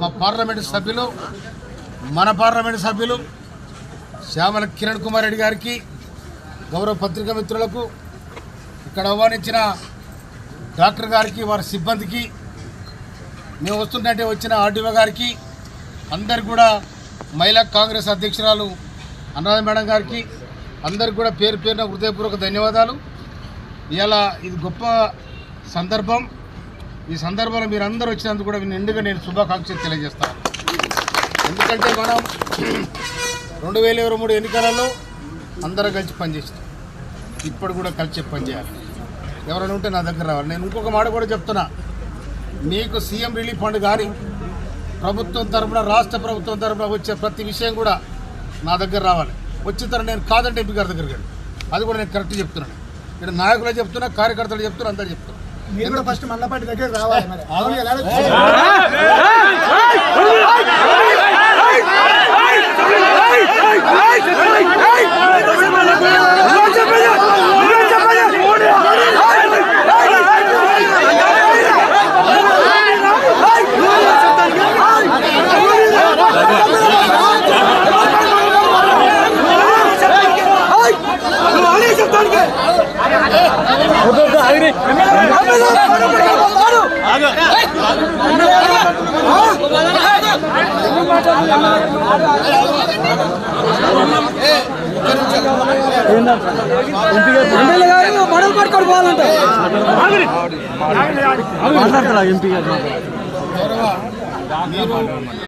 మా పార్లమెంటు సభ్యులు మన పార్లమెంటు సభ్యులు శ్యామల కిరణ్ కుమార్ రెడ్డి గారికి గౌరవ పత్రికా మిత్రులకు ఇక్కడ ఆహ్వానించిన డాక్టర్ గారికి వారి సిబ్బందికి మేము వస్తుంటే వచ్చిన ఆర్డీఓ గారికి అందరు కూడా మహిళా కాంగ్రెస్ అధ్యక్షురాలు అనురాధ మేడం గారికి అందరికి కూడా పేరు పేరున హృదయపూర్వక ధన్యవాదాలు. ఇలా ఇది గొప్ప సందర్భం. ఈ సందర్భంలో మీరు అందరూ వచ్చినందుకు కూడా నిండుగా నేను శుభాకాంక్షలు తెలియజేస్తాను. ఎందుకంటే మనం రెండు వేల ఇరవై మూడు ఎన్నికలలో అందరం కలిసి పనిచేస్తాం ఇప్పుడు కూడా కలిసి పనిచేయాలి ఎవరైనా ఉంటే నా దగ్గర రావాలి. నేను ఇంకొక మాట కూడా చెప్తున్నా. మీకు సీఎం రిలీఫ్ ఫండ్ కానీ ప్రభుత్వం తరఫున రాష్ట్ర ప్రభుత్వం తరఫున వచ్చే ప్రతి విషయం కూడా నా దగ్గర రావాలి. వచ్చిన తర్వాత నేను కాదంటే ఎంపీ గారి దగ్గరికి అది కూడా నేను కరెక్ట్ చెప్తున్నాను. ఇక్కడ నాయకులు చెప్తున్నా కార్యకర్తలు చెప్తున్నా అందరు చెప్తున్నా. మీరు కూడా ఫస్ట్ మల్లపాటి దగ్గర రావాలి మరి అవును ఎలా మనలు పట్టుకొని పోవాలంటే గౌరవ మీరు